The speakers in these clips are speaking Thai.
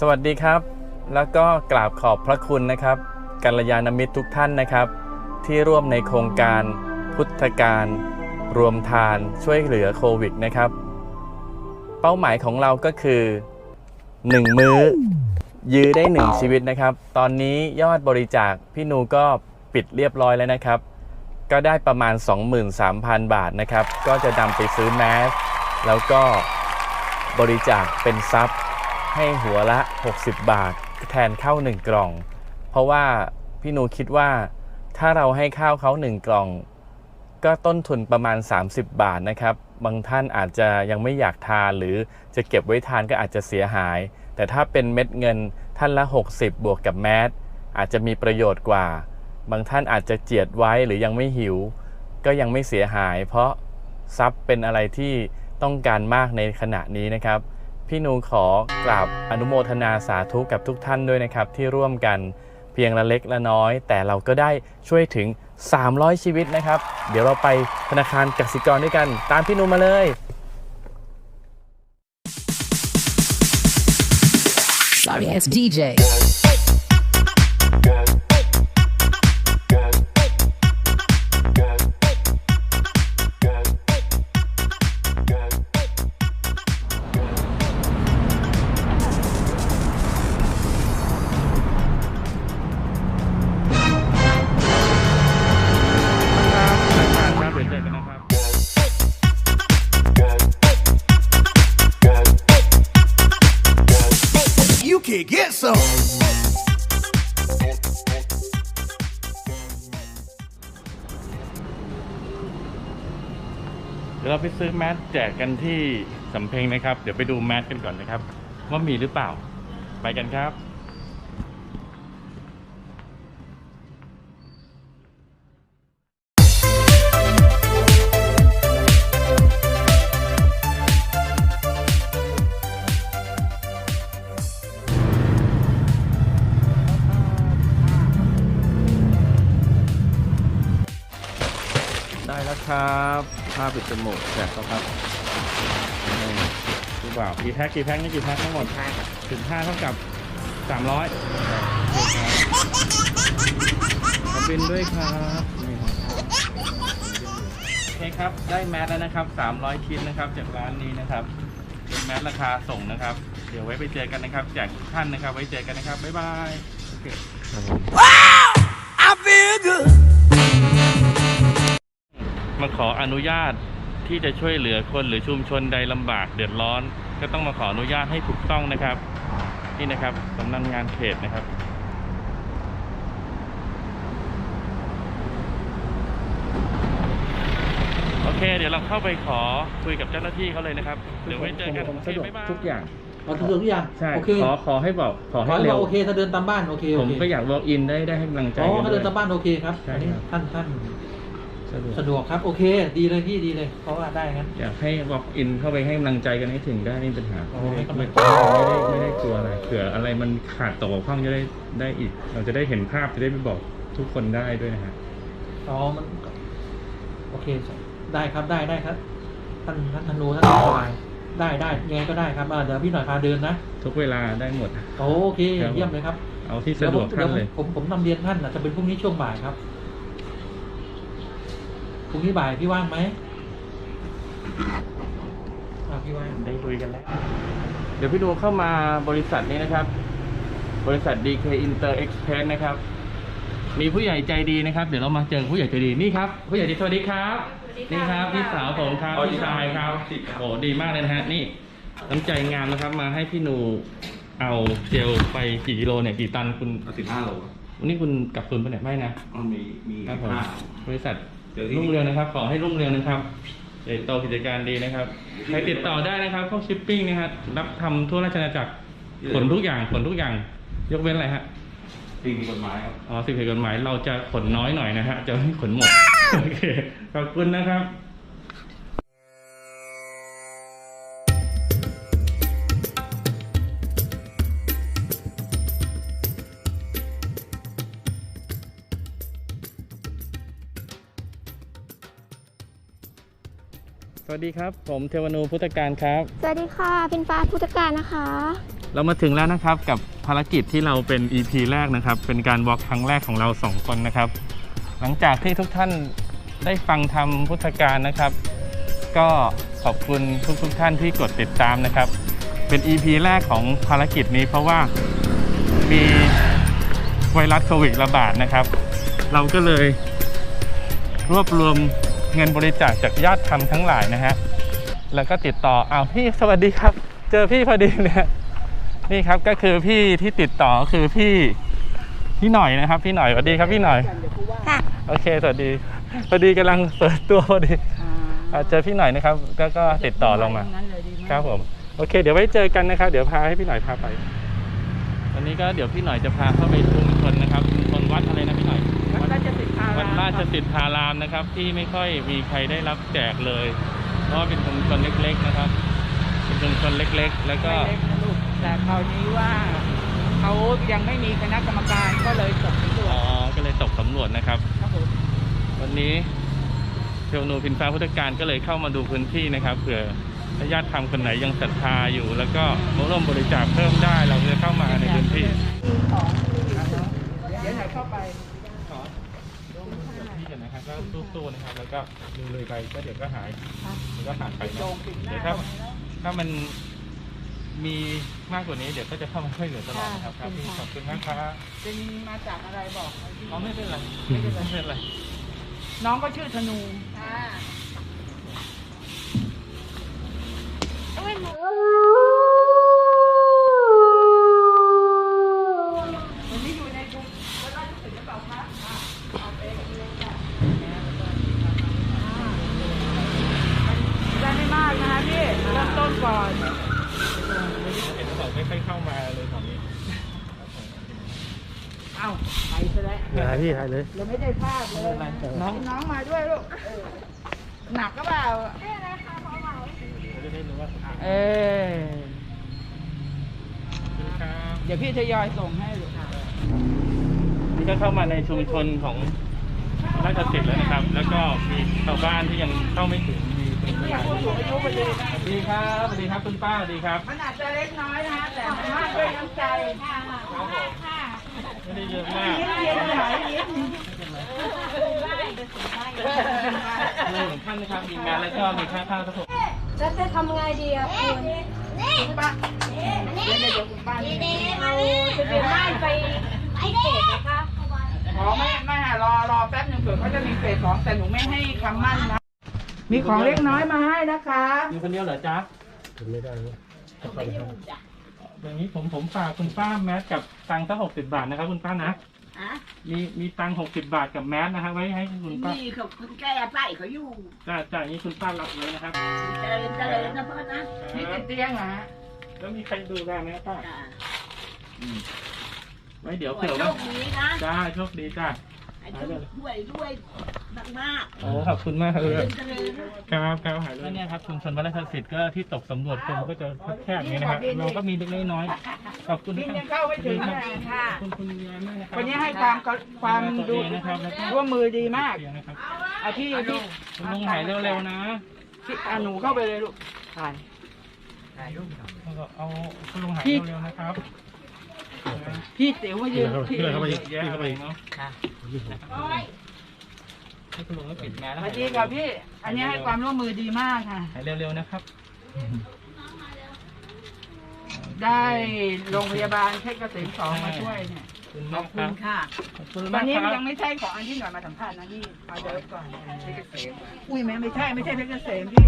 สวัสดีครับ แล้วก็กราบขอบพระคุณนะครับกัลยาณมิตรทุกท่านนะครับ ที่ร่วมในโครงการพุทธการ รวมทานช่วยเหลือโควิดนะครับ เป้าหมายของเราก็คือ 1 มื้อ ยื้อได้ 1 ชีวิตนะครับ ตอนนี้ยอดบริจาคพี่นูก็ปิดเรียบร้อยแล้วนะครับ ก็ได้ประมาณ 23,000 บาทนะครับ ก็จะนำไปซื้อแมสแล้วก็บริจาคเป็นซับ ให้หัวละ 60 บาท แทนข้าว1กล่อง เพราะว่าพี่หนูคิดว่าถ้าเราให้ข้าวเขา1กล่อง ก็ต้นทุนประมาณ 30 บาทนะครับ บางท่านอาจจะยังไม่อยากทานหรือจะเก็บไว้ทานก็อาจจะเสียหาย แต่ถ้าเป็นเม็ดเงินท่านละ 60 บวกกับแมสอาจจะมีประโยชน์กว่า บางท่านอาจจะเจียดไว้หรือยังไม่หิว ก็ยังไม่เสียหาย เพราะทรัพย์เป็นอะไรที่ต้องการมากในขณะนี้นะครับ พี่นูขอกราบอนุโมทนาสาธุกับทุกท่านด้วยนะครับ ที่ร่วมกันเพียงละเล็กละน้อย แต่เราก็ได้ช่วยถึง 300 ชีวิตนะครับ เดี๋ยวเราไปธนาคารกสิกรด้วยกัน ตามพี่นูมาเลย Sorry ass DJ. ซื้อแมสแจกกันที่สำเพ็งนะครับ เดี๋ยวไปดูแมสกันก่อนนะครับ ว่ามีหรือเปล่า ไปกันครับ ปิดจมูกแจกครับดูเปล่ากี่แพ็คกี่แพ็คนี่กี่แพ็คทั้งหมดถึงห้าเท่ากับสามร้อยขอบบินด้วยครับนี่ครับโอเคครับ ได้แมสแล้วนะครับ300ชิ้นนะครับจากร้านนี้นะครับเป็นแมสราคาส่งนะครับ เดี๋ยวไว้ไปเจอกันนะครับแจกทุกท่านนะครับ ไว้เจอกันนะครับ บ๊ายบาย โอเค I feel good. มาขออนุญาตที่จะช่วยเหลือคนหรือชุมชนใดลำบากเดือดร้อน ก็ต้องมาขออนุญาตให้ถูกต้องนะครับนี่นะครับสำนักงานเขตนะครับโอเค เดี๋ยวเราเข้าไปขอคุยกับเจ้าหน้าที่เขาเลยนะครับเดี๋ยวไว้เจอกันผมสะดวกโอเคบ๊ายบายทุกอย่างเอาทุกทุกอย่างใช่โอเคขอขอให้บอกขอขให้อให้เร็ว่าวโอเคถ้าเดินตามบ้านโอเคโอผมเคก็อยาก walk in ได้ได้ให้กำลังใจอ๋อกันถ้าด้เดิวยนตามบ้านโอเคครับใช่อันนี้ครับท่านท่าน สะดวกสะดวกครับ โอเค ดีเลยพี่ดีเลยเพราะว่าได้งั้น อยากให้ walk in เข้าไปให้กำลังใจกันให้ถึงได้ไม่มีปัญหาอ๋อไม่ให้กำลัไม่งใจไม่ได้ไม่ได้กลัวอะไรเผื่ออะไรมันขาดตกบกพร่องจะได้ได้อีก เราจะได้เห็นภาพจะได้ไปบอกทุกคนได้ด้วยนะฮะอ๋อมันโอเคได้ครับได้ได้ครับ ท่านท่านธนูท่านสบายได้ได้ยังไงก็ได้ครับอ่าเดี๋ยวพี่หน่อยพาเดินนะทุกเวลาได้หมด โอเคครับเยี่ยมเลยครับ เอาที่สะดวกท่านเลยดี๋วผมผมผมนำเรียนท่านอาจจะเป็นพรุ่งนี้ช่วงบ่ายครับพ รุ่งนี้บ่ายพี่ว่างไหมอ่าพี่ว่างได้คุยกันแล้ว เดี๋ยวพี่ดูเข้ามาบริษัทนี้นะครับ บริษัท DK Inter Express นะครับ มีผู้ใหญ่ใจดีนะครับ เดี๋ยวเรามาเจอผู้ใหญ่ใจดีนี่ครับผู้ใหญ่ใจดีสวัสดีครับ นี่ครับพี่สาวผมครับพี่ชายครับโอ้ดีมากเลยนะฮะนี่น้ำใจงามนะครับ มาให้พี่หนูเอาเจลไปกี่กิโลเนี่ยกี่ตันคุณสิบห้าโลวันนี้คุณกลับคืนไปไหนไม่นะ มันมีมีครับผมห้าบริษัทเดี๋ยวที่ รุ่งเรืองนะครับ ขอให้รุ่งเรืองนะครับใหญ่โตกิจการดีนะครับ ใครติดต่อได้นะครับ พวกชิปปิ้งนะครับ รับทำทั่วราชอาณาจักรขนทุกอย่างขนทุกอย่าง ยกเว้นอะไรฮะ สิ่งมีกฎหมายครับ อ๋อสิ่งผิดกฎหมายเราจะขนน้อยหน่อยนะฮะ จะไม่ขนหมด โอเค ขอบคุณนะครับ วัสดีครับ ผมเทวนูพุทธการครับ สวัสดีค่ะ เป็นฟ้าพุทธการนะคะ เรามาถึงแล้วนะครับกับภารกิจที่เราเป็น EP แรกนะครับ เป็นการวอล์กครั้งแรกของเราสองคนนะครับ หลังจากที่ทุกท่านได้ฟังทำพุทธการนะครับ ก็ขอบคุณทุกๆทท่านที่กดติดตามนะครับ เป็น EP แรกของภารกิจนี้เพราะว่ามีไวรัสโควิดระบาดนะครับ เราก็เลยรวบรวม เงินบริจาคจากญาติธรรมทั้งหลายนะฮะ แล้วก็ติดต่ออ้าวพี่สวัสดีครับ เจอพี่พอดีเนี่ยนี่ครับก็คือพี่ที่ติดต่อคือพี่พี่หน่อยนะครับ พี่หน่อยสวัสดีครับพี่หน่อยโอเคสวัสดีพอดีกำลังเปิดตัวพอดีอ่าเจอพี่หน่อยนะครับก็ก็ติดต่อลงมาครับผมโอเค เดี๋ยวไว้เจอกันนะครับ เดี๋ยวพาให้พี่หน่อยพาไปวันนี้ก็เดี๋ยวพี่หน่อยจะพาเข้าไปชุมชนนะครับารามนะครับ ที่ไม่ค่อยมีใครได้รับแจกเลย เพราะว่าเป็นชุมชนเล็ก ๆนะครับ เป็นชุมชนเล็กๆ แล้วก็ไม่เล็กนะลูกแต่คราวนี้ว่าเขายังไม่มีคณะกรรมการก็เลยตกสำรวอ๋อจก็เลยตกสำรวจนะครับ ครับผมวันนี้เทวนูพินฟ้าพุทธการก็เลยเข้ามาดูพื้นที่นะครับเผื่อญาติธรรมคนไหนยังศรัทธาอยู่ แล้วก็ร่วมบริจาคเพิ่มได้เราจะเข้ามาในพื้นที่เดี๋ยวไหนเข้าไป ขอร่วมมือกับพี่ กันนะครับก็สู้ๆนะครับ แล้วก็เลยๆไปก็เดี๋ยวก็หายเดี๋ยวก็ผ่านไปโดเนาะงปิดหน้าเดี๋ยวถ้าถ้ามันมีมากกว่านี้เดี๋ยวก็จะเข้ามาช่วยเหลือตลอดนะครับครับพี่ขอบคุณมากครับเป็นมาจากอะไรบอกหน่อยสิอ๋อไม่เป็นไรไม่เป็นไรไม่เป็นไร น้องก็ชื่อธนูวันนี้อยู่ในกรุงวัดราชสิทธิ์หรือเปล่าคะอะเอาไปเลยจ้ะได้ไม่มากนะคะพี่เริ่มต้นก่อน เห็นบอกไม่ค่อยเข้ามาเลยของนี้ เอ้าไปซะแล้ว ถ่ายพี่ถ่าย เลยเราไม่ได้ภาพเลยน้องน้องมาด้วยลูกเออหนักก็เปล่าจะได้รู้ว่าเออครับเดี๋ยวพี่ทยอยส่งให้ลูกนี่ก็เข้ามาในชุมชนของราชสิทธิ์แล้วนะครับ แล้วก็มีชาวบ้านที่ยังเข้าไม่ถึงมีเป็นผู้ใหญ่ผู้สูงอายุไปเลยนะสวัสดีครับสวัสดีครับคุณป้าสวัสดีครับ มันอาจจะเล็กน้อยนะฮะแต่มันมากด้วยน้ำใจค่ะ ไม่ได้เยอะมากยิ้มยิ้มหน่อยยิ้มเรื่องของท่านนะครับมีงานแล้วก็มีค่าข้าวทั้งหมดแล้วจะทำไงดีอะคุณป้าเดี๋ยวเดี๋ยวคุณป้านี่เราจะเดินบ้านไปพิเศษนะคะขอไม่ไม่รอรอแป๊บหนึงเผื่อเขาจะมีเฟสสองแต่หนูไม่ให้คำมั่นนะ มีของเล็กน้อยมาให้นะคะ มีคนเดียวเหรอจ๊ะถึงไม่ได้นะ อย่างนี้ผมผมฝากคุณป้าแมสกับตังค์สักหกสิบบาทนะครับคุณป้านะมีมีตังค์หกสิบบาทกับแมสนะครับไว้ให้คุณป้านี่เขาคุณแก้ไส้เขาอยู่จ่าจ่ายนี้คุณป้ารับเลยนะครับ เจริญเจริญนะพ่อนะนี่ติดเตียงเหรอฮะแล้วมีใครดูแลไหมป้าจ้าไว้เดี๋ยวโชเผื่อคว่าดีนะ จ้าโชคดีจ้า ให้ทุกด้วยด้วยมากโอ้ขอบคุณมากๆเจเลริยญเจริญ ครับครับหายเลยเนี่ยครับชุมชนวัดราชสิทธิ์ก็ที่ตกสำรวจคนก็จะแคบๆอย่างนี้นะครับเราก็มีเล็กๆน้อยๆขอบคุณนี่นะคยัรับงเข้าไม่ถึงนะค่ะขอบคุณคุณยายมากนะครับวันนี้ให้ความความดู นะครับแล้วก็ร่วมมือดีมากเสียงนะครับอาที่ที่คุณลุงหายเร็วๆนะที่อะหนูเข้าไปเลยลูกถ่ายแล้วก็เอาคุณลุงหายเร็วๆนะครับ พี่ติ๋วมายืนที่เยอะแยะไปเนาะให้คุณลุงก็ปิดแมสสแล้ววัสดีค่ะพี่ อันนี้ให้ความร่วมมือดีมากค่ะ หายเร็วๆนะครับ ได้โรงพยาบาลเพชรเกษมสองมาช่วยเนี่ย ขอบคุณครับค่ะขอบคุณตอมานกนี้ครับยังไม่ใช่ของอันที่หน่อยมาสัมภาษณ์นะนี่มาเดิฟก่อนเพชรเกษมอุ้ยแม่ไม่ใช่ไม่ใช่เพชรเกษมพี่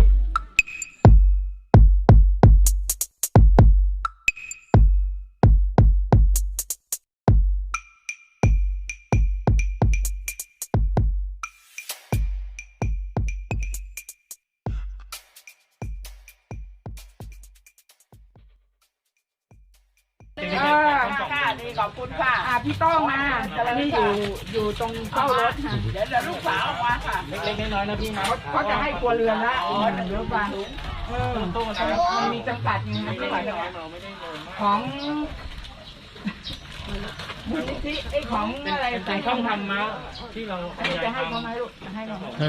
ดีขอบคุณค่ะอ่าพี่ต้องมาอันนี้อยู่อยู่ตรงเข้ารถค่ะเดี๋ยวเดี๋ยวลูกสาวออกมาค่ะเล็กๆน้อยๆนะพี่นะเขาเขาจะให้ครัวเรือนละอ๋อเดี๋ยวฟังเออตู้นะมันมีจำกัดยังไงเล็กไม่ไหวๆน้อยๆเราไม่ได้เยอะมากของมูลนิธิไอ้ของอะไรเป็นช่องธรรมะที่เราอันนี้จะให้เขาไหมลูกจะให้เขาไหมให้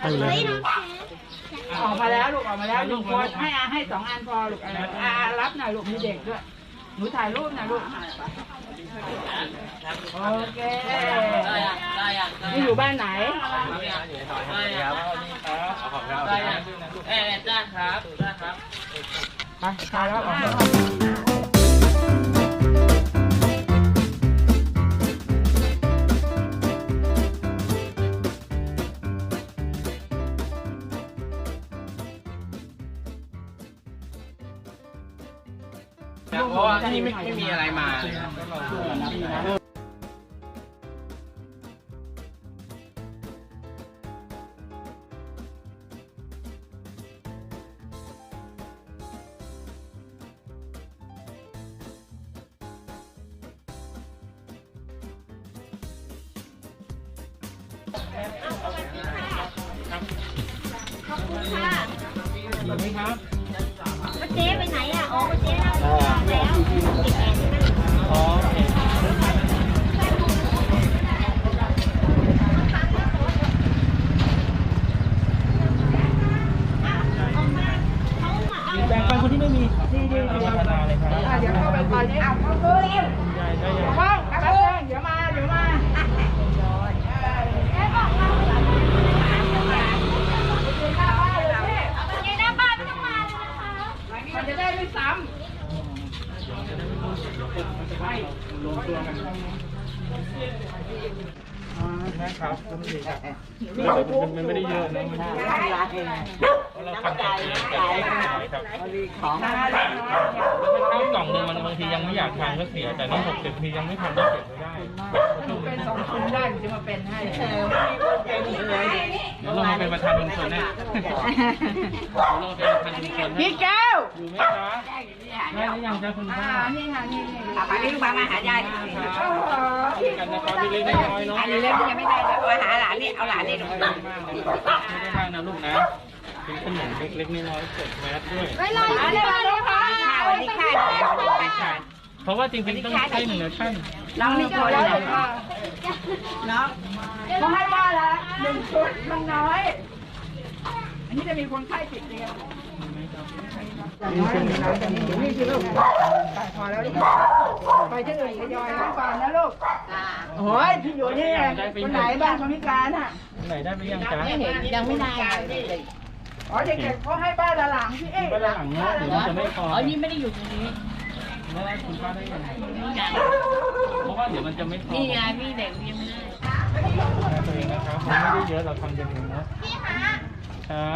ให้เลยออกมาแล้วลูกออกมาแล้วลุงพลให้อาให้สองอันพอลูกอาอารับหน่อยลูกมีเด็กด้วย หนูถ่ายรูปหน่อยลูก โอเคนี่อยู่บ้านไหน ได้ยังเอ๊ะได้ครับได้ครับ ไปถ่ายแล้วออกมา ที่ไม่ไม่มีอะไรมาเลยป้าเจ๊ไปไหนอะ อ๋อป้าเจ๊นั่งรอแล้วติดแอร์ที่นั่น แบ่งปันคนที่ไม่มีที่ที่ที่พัฒนาเลยครับเดี๋ยวเข้าไปตอนนี้เอาเข้าตู้เร็วได้ได้ยังว่างแป๊บนึงเดี๋ยวมาเดี๋ยวมาเจ๊หน้าบ้านไม่ต้ รวมาเลยนะคะมันจะได้ไม่ซ้นะครับมันไม่ได้เยอะนะมันเราทำใจใจครับำนะข้าวกล่องหนึ่งมันบางทียังไม่อยากทานก็เสียแต่นี่หกสิบทียังไม่ทานก็เสียไม่ได้ เป็นสองคนได้หนูจะมาเป็นให้เดี๋ยวเรามาเป็นประธานชุมชนแน่เดี๋ยวเราเป็นประธานชุมชนให้พี่แก้วอยู่ไหมจ๊ะได้หรือยังจ๊ะคุณอ่าป้านี่ค่ะนี่นี่เอาไปนี่ลูกมามาหายายโอ้โหคุยกันนะครับเล็กๆน้อยๆเนาะอันนี้เล่นยังไม่ได้เลยมาหาหลานนี่เอาหลานนี่ลูกไม่ได้มากไม่ได้มากนะลูกนะเป็นขนมเล็กๆน้อยๆเกิดแมสด้วยไปรออยู่ที่บ้านเลยค่ะข้าวนี่ข้าวไปค่ะ เพราะว่าจริงๆต้องใช้หนึ่งนะท่านน้องนี่โทรเลยน้องเขาให้บ้านละหนึ่งชุดมันน้อย อันนี้จะมีคนไข้ติดเตียงนี่คือนี่คือลูกไปพอแล้วลูกไปที่อื่นทยอยน้ำก่อนนะลูกโอ้ยที่อยู่นี่ไงคนไหนบ้างคนพิการอะไหนได้ไปยังจ๊ะยังไม่ได้อ๋อเด็กๆเขาให้บ้านละหลังพี่เอ๊ะบ้านหลังเนี้ยเดี๋ยวมันจะไม่พออ๋อนี่ไม่ได้อยู่ตรงนี้ แล้วคุณป้าได้ยังไงเพราะว่าเดี๋ยวมันจะไม่พอนี่ไงพี่เด็กยังไม่ได้ตัวเองนะครับมันไม่ได้เยอะเราทำกันเองนะพี่คะฮะ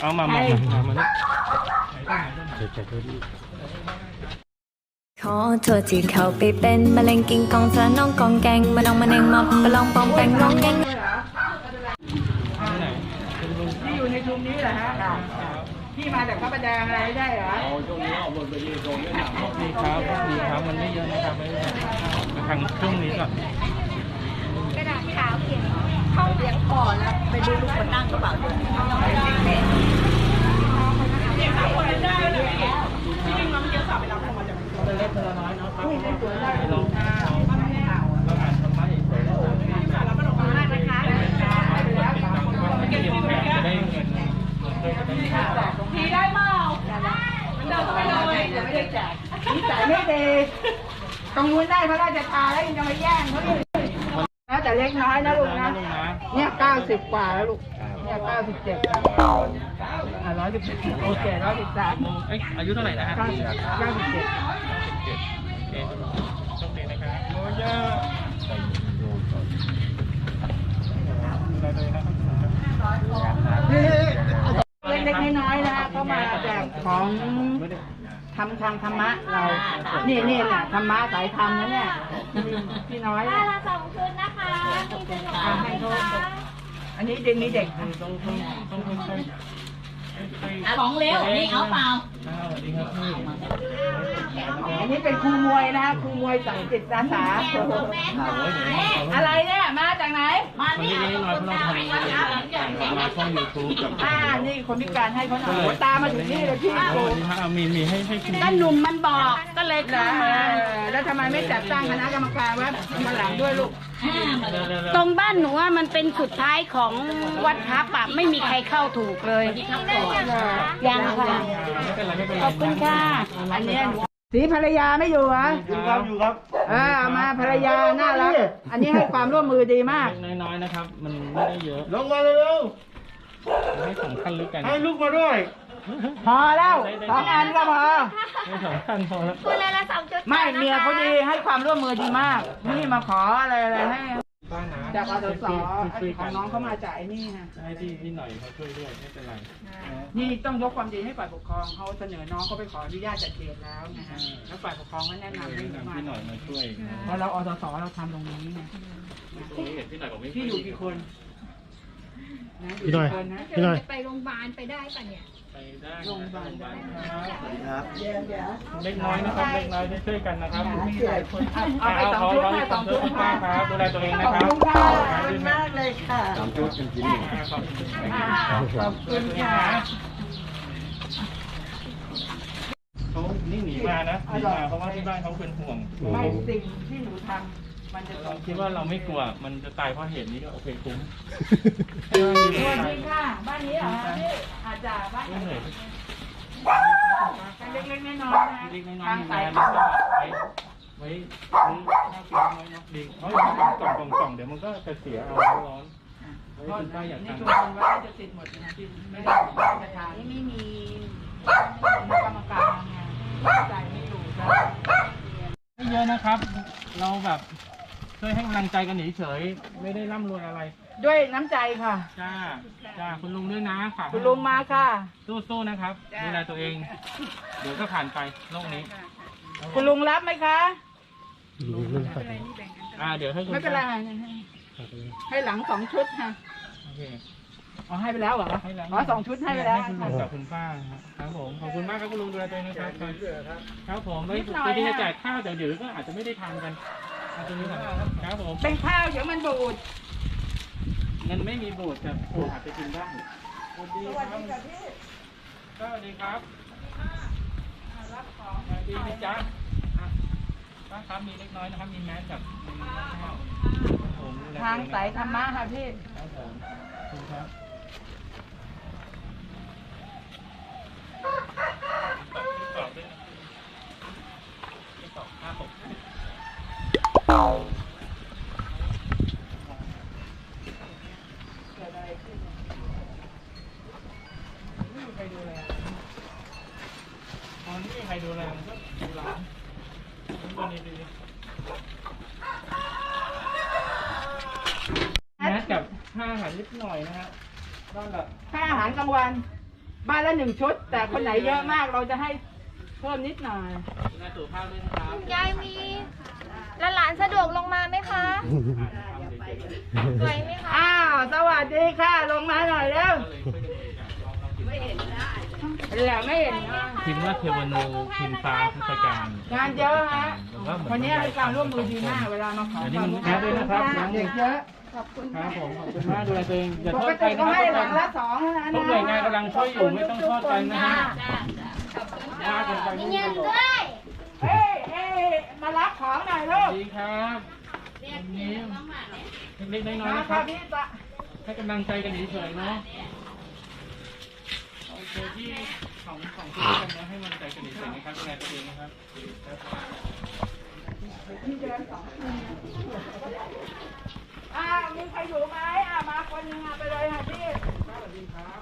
เอามามามามานี่เดี๋ยวจะดูดิขอโทษที่เขาไปเป็นมะเร็งกินกองเธอน้องกองแกงมาลองมาเน่งมาปลองปองแปงร้องแกงที่ไหนเน่งที่อยู่ในชุมนี้เหรอฮะ พี่มาจากพระประแดงอะไรได้เหรอดีครับดีครับมันไม่เยอะนะครับไม่เยอะมาทางช่วงนี้ก่อนกระดาษขาวเขียนห้องเสียงก่อนแล้วไปดูลูกคนนั่งกระเป๋าเล็กๆน้อยๆเนาะครับลองเราอ่านธรรมะเฉยๆแล้วเราไม่ได้แบบไม่ได้ยินแขกจะได้เงินจะได้ทีได้เปล่าเดินเข้าไปเลยเดี๋ยไม่ได้แจกนิสัยไม่ดีตรงนู้นได้พระราชทานแล้วยังจะมาแย่งเขาอีกแล้วแต่เล็กน้อยนะลูกนะลุงนะเนี่ยเก้าสิบกว่าแล้วลูกเนี่ยเก้าสิบเจ็ดอ่าร้อยสิบโอเคร้อยสิบสามเอ้ยอายุเท่าไหร่นะฮะเก้าสิบเก้าสิบเจ็ดโชคดีนะครับโอ้ยนะครับ เล็กๆน้อยๆนะก็มาจากของทำทางธรรมะเรา นี่นี่น่ะธรรมะสายธรรมนะเนี่ยพี่น้อยบ้าเนี่ยนละสองคืนนะคะมีขนมอ่าให้เขาอันนี้เด็กนี้เด็กต้องต้องต้องค่อยๆของเร็ว นี่เอาเปล่าสวัสดีครับพี่อันนี้เป็นครูมวยนะครูมวยสังจิตอาสาอะไรเนี่ยมาจากไหน มาวันนี่นี้น้อยเพราะเราทำมาช่องยูทูบกับอ่านี่คนพิการให้เขาหน่อยโอ้ตามมาถึงนี่เลยพี่สวัสดีครับมีมีให้ให้คุณก็หนุ่มมันบอกก็เลยแล้เข้าวมาแล้วทำไมไม่จัดตั้งคณะกรรมการว่ามาหลังด้วยลูก ตรงบ้านหนูว่ามันเป็นสุดท้ายของวัดทับอะไม่มีใครเข้าถูกเลยยังค่ะไม่เป็นไรไม่เป็นไรขอบคุณค่ะอันเนี้ยหนู สีภรรยาไม่อยู่เหรออยู่ครับอยู่ครับเออเอามาภรรยาน่ารักอันนี้ให้ความร่วมมือดีมากน้อยๆนะครับ มันไม่ได้เยอะลงมาเร็วไม่สำคัญลึกกัน ๆให้ลูกมาด้วย พอแล้วสองอันก็พอไม่สำคัญพอแล้วคุณเลยละสองจุดไม่เมียเขาดีให้ความร่วมมือดีมาก นี่มาขออะไรอะไรให้ บ้านนะ จากอสสช่วยขกัองนน้องเขามาจากไอ้นี่นะให้ที่ที่หน่อยเขาช่วยด้วยไม่เป็นไรนี่ต้องยกความดีให้ฝ่ายปกครองเขาเสนอน้องเขาไปขออนุญาตจัดเขตแล้วนะฮะแล้วฝ่ายปกครองก็แนะนำให้แนะมานำพี่หน่อยมาช่วยเพราะเราอสสเราทำตรงนี้ไงเห็นพี่หน่อยบอกไม่พี่อยู่กี่คนนะพี่หน่อยกี่คนนะพี่หน่อยไปโรงพยาบาลไปได้ป่ะเนี่ย ไปได้โรงพยาบาลได้ครับ เล็กน้อยนะครับ เล็กน้อยช่วยกันนะครับมีหลายคนเอาไปสองชุดให้สองชุดคุณป้าครับดูแลตัวเองนะขอบครับคุณค่ะขอบคุณมากเลยค่ะสามชุดกันกินขอบคุณค่ะเขานี่หนีมานะหนีมาเพราะว่าที่บ้านเขาเป็นห่วงไม่สิ่งที่หนูทำ มันจะเราคิดว่าเราไม่กลัว มันจะตายเพราะเหตุนี้ก็โอเคคุ้มสวัสดีค่ะ บ้านนี้เหรอคะพี่อาจจะบ้านไม่เหนื่อยเล็กๆน้อยๆนะเล็กๆน้อยๆทางมีสายงานแล้วก็ไว้ไว้ซื้อข้าวกินน้อยๆเนาะดีเพราะอย่างนี้กล่องกล่องกล่องเดี๋ยวมันก็จะเสียเอาร้อนๆไว้ก็คุณป้าอยากนี่ทานชวนคนว่าจะติดหมดนะที่ไม่ได้จะทานไม่มีกรรมการไงใจไม่อยู่จะไม่เยอะนะครับ เราแบบ ช่วยให้กำลังใจกันเฉยๆไม่ได้ร่ำรวยอะไร ด้วยน้ำใจค่ะ จ้า จ้า คุณลุงด้วยนะฝากคุณลุงมาค่ะ สู้ๆนะครับ ดูแลตัวเอง เดี๋ยวก็ผ่านไปโลกนี้ คุณลุงรับไหมคะอ่า เดี๋ยวให้คุณไม่เป็นไรป้าค่ะให้หลังสองชุดค่ะโอเคอ๋อให้ไปแล้วเหรอให้แล้วอ๋อสองชุดให้ไปแล้วให้คุณลุงกับคุณป้าครับผม ขอบคุณมากครับคุณลุงดูแลตัวเองนะครับ ครับผมไม่นิดหน่อยไม่ได้จะอะแจกข้าวแต่เดี๋ยวก็อาจจะไม่ได้ทานกัน อาจจะมีก่อนครับผมเป็นข้าวเดี๋ยวมันบูดมันไม่มีบูดแต่บูดอาจจะกินได้สวัสดีครับสวัสดีครับรับของสวัสดีนะจ๊ะอะป้าครับมีเล็กน้อยนะครับมีแมสกับมีข้าวผมดูแลตัวเองนะทางสายธรรมะค่ะพี่ครับผมขอบคุณครับตอบด้วยนะไม่ตอบห้าหก ตอนนี้ ใครดูแลมันก็ดูหลานทุกคนดีๆแมสกับห้าอาหารนิดหน่อยนะฮะบ้านละค่าอาหารกลางวัน บ้านละหนึ่งชุด แต่คนไหนเยอะมากเราจะให้เพิ่มนิดหน่อยดูแลสุขภาพด้วยนะครับยายมี หลานๆสะดวกลงมาไหมคะสวยไหมคะ อ้าว สวัสดีค่ะ ลงมาหน่อยเร็วเหลือไม่เห็นนะพิมพ์ว่าเทวนูพิมพ์ฟ้าพุทธการงานเยอะฮะแต่ว่าเหมือวันนี้ให้การร่วมมือดีมากเวลามาขออันนี้ความมันร่วมแมสด้วยนะครับเด็กเยอะครับผมขอบคุณมากดูแลตัวเองอย่าปโทกษใครตินะก็คให้หลัรับงละสองเท่านั้นทุนะกหน่วยงานกำลังช่วยอยู่ไม่ต้องโทษกันนะฮะยากเกินไปมีไม่มีเงินประโยชด้น์วยเฮ้ยเฮ้ย มารับของหน่อยลูกดีครับวันนี้เล็กๆน้อยๆมานะคค่ะรับ พี่ตะให้กำลังใจกันเฉยๆเนาะโอเคที่ของของที่กันนะให้กำลังใจกันเฉยๆนะครับดูแลตัวเองนะครับอ้าวมีใครอยู่ไหมอ่ามาคนหนึงอะไปเลยค่ะพี่สวัสดีครับ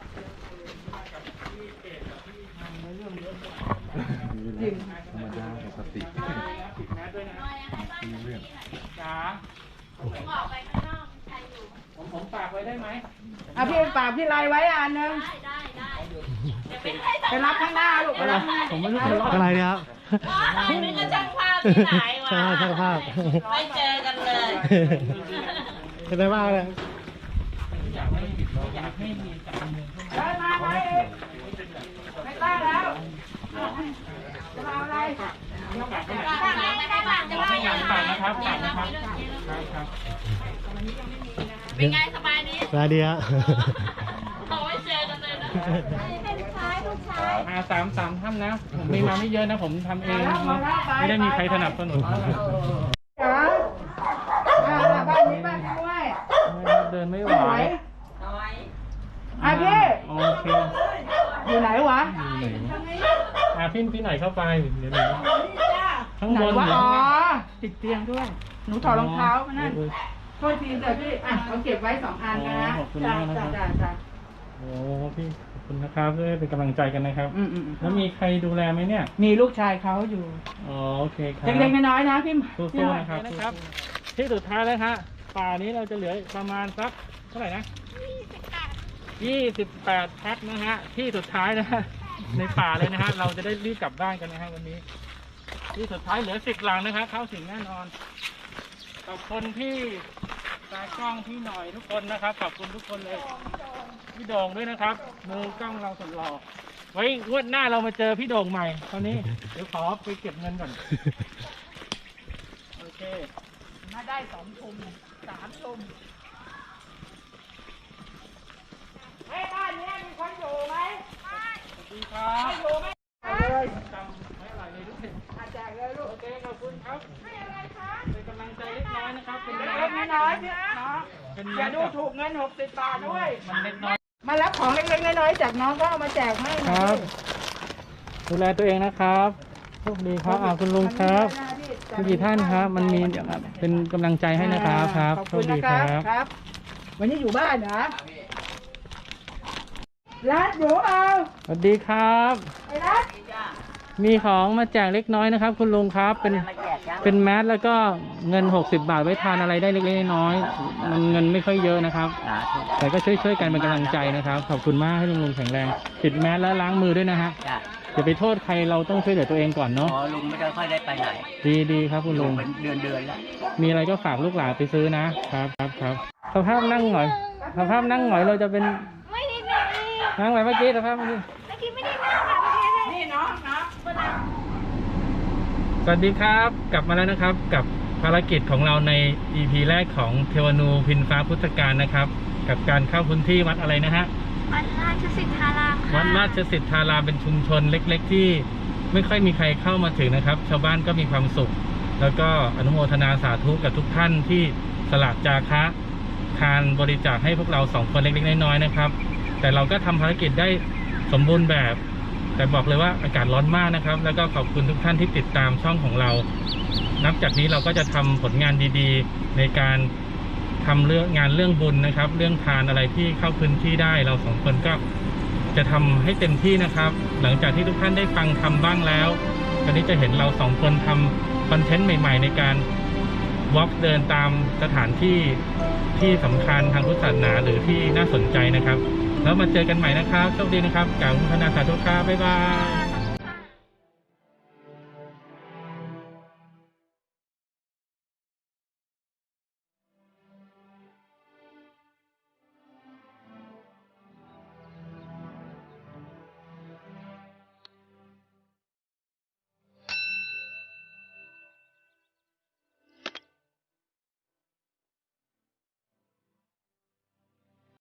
มากับพี่เกดกับพี่ทำเรื่องจริงธรรมดาปกติปิดแมสด้วยนะเรื่องจ๋าผมผมฝากไว้ได้ไหมอะพี่ฝากพี่ไลไว้อันนึงไปรับข้างหน้าลูกไปรับข้างหน้าผมไม่รู้จะรอดอะไรเนี่ยครับนึกว่าช่างภาพที่ไหนวะช่างภาพช่างภาพไม่เจอกันเลยเป็นไรบ้างเลยอยากให้อยากให้มีการเมืองเข้ามาเดินมาไหมข้า งหลังฝากนะครับฝากนะครับครับครับเป็นไงสบายดีสบายดีฮะอาสามสามท่านนะ ผมมีมาไม่เยอะนะ ผมทำเองนะไม่ได้มีใครสนับสนุนจ๋าบ้านนี้บ้านนี้ด้วยเดินไม่ไหวไหวอะพี่โอเคอยู่ไหนวะ พี่พี่ไหนเข้าไปเดี๋ยวหนูข้างไหนบนวะเดี๋ยวอ๋อติดเตียงด้วย หนูถอดรองเท้ามานั่นเออโทษทีเดี๋ยวพี่อะเขาเก็บไว้สองอันนะอ๋อขอบคุณจ้ะมากนะครับ จ้ะจ้ะจ้ะโอ้พี่ขอบคุณนะครับด้วยเป็นกำลังใจกันนะครับ อืมอืมอืมแล้วมีใครดูแลไหมเนี่ย มีลูกชายเขาอยู่อ๋อโอเคครับเล็กๆน้อยๆนะพี่สู้พี่ๆนะครับนะครับ ที่สุดท้ายแล้วฮะป่านี้เราจะเหลือประมาณสักเท่าไหร่นะยี่สิบแปดแพ็คนะฮะ ที่สุดท้ายนะฮะ ในป่าเลยนะฮะ เราจะได้รีบกลับบ้านกันนะฮะวันนี้ ที่สุดท้ายเหลือสิบหลังนะครับเข้าถึงแน่นอน ขอบคุณพี่ตากล้องพี่หน่อยทุกคนนะครับ ขอบคุณทุกคนเลย พี่โด่งด้วยนะครับ มือกล้องเราสุดหล่อไว้งวดหน้าเรามาเจอพี่โด่งใหม่ตอนนี้ เดี๋ยวขอไปเก็บเงินก่อน โอเค มาได้สองชุมสามชุมเฮ้ยบ้านเนี้ยมีคนอยู่ไหม เลยจำไม่อะไรเลยด้วยอาแจกเลยลูกโอเคขอบคุณครับให้อะไรคะเป็นกำลังใจเล็กน้อยนะครับเป็นเล็กๆน้อยๆพี่เนาะเป็นอย่าดูถูกเงินหกสิบบาทด้วยมันเล็กน้อยมารับของเล็กๆน้อยๆจากน้องก็เอามาแจกให้คนะรับ ดูแลตัวเองนะครับโชคดีครับอ่าคุณลุงครับทุกกี่ท่านครับ มันมีเป็นกำลังใจให้นะครับครับขอบโชคุคณดีนะคครัรับบครับ วันนี้อยู่บ้านเห รอรัดอยู่เอาสวัสดีครับ ไอ้รัดมีของมาแจกเล็กน้อยนะครับ คุณลุงครับ เป็นเป็นแมสแล้วก็เงิน 60 บาทไว้ทานอะไรได้เล็กๆน้อยๆมันเงินไม่ค่อยเยอะนะครับ แต่ก็ช่วยๆกันเป็นกำลังใจนะครับ ขอบคุณมากให้ลุงลุงแข็งแรงปิดแมสแล้วล้างมือด้วยนะฮะจ้ะอย่าไปโทษใครเราต้องช่วยเหลือตัวเองก่อนเนาะอ๋อลุงไม่ได้ค่อยได้ไปไหนดีดีครับคุณลุงเป็นเดือนเดือนๆแล้วมีอะไรก็ฝากลูกหลานไปซื้อนะครับครับครับสภาพนั่งหงอยสภาพนั่งหงอยเราจะเป็นไม่ได้นั่ง นั่งไว้เมื่อกี้สภาพเมื่อกี้เมื่อกี้ไม่ได้นั่งค่ะเมื่อกี้นี่น้องน้องสวัสดีครับกลับมาแล้วนะครับกับภารกิจของเราใน EP แรกของเทวนูพินฟ้าพุทธการนะครับ กับการเข้าพื้นที่วัดอะไรนะฮะวัดราชสิทธารามค่ะวัดราชสิทธารามเป็นชุมชนเล็ก ๆ ที่ไม่ค่อยมีใครเข้ามาถึงนะครับ ชาวบ้านก็มีความสุข แล้วก็อนุโมทนาสาธุกับทุกท่านที่สละจาคะทานบริจาคให้พวกเราสองคนเล็กๆน้อยๆนะครับ แต่เราก็ทำภารกิจได้สมบูรณ์แบบ แต่บอกเลยว่าอากาศร้อนมากนะครับ แล้วก็ขอบคุณทุกท่านที่ติดตามช่องของเรา นับจากนี้เราก็จะทำผลงานดีๆ ในการทำเรื่องงานเรื่องบุญนะครับ เรื่องทานอะไรที่เข้าพื้นที่ได้เราสองคนก็จะทำให้เต็มที่นะครับ หลังจากที่ทุกท่านได้ฟังทำบ้างแล้วตอนนี้จะเห็นเราสองคนทำคอนเทนต์ใหม่ ๆ ในการวอล์กเดินตามสถานที่ที่สำคัญทางพุทธศาสนาหรือที่น่าสนใจนะครับ แล้วมาเจอกันใหม่นะครับโชคดีนะครับกล่าวพัฒนาสาธุครับบ๊ายบาย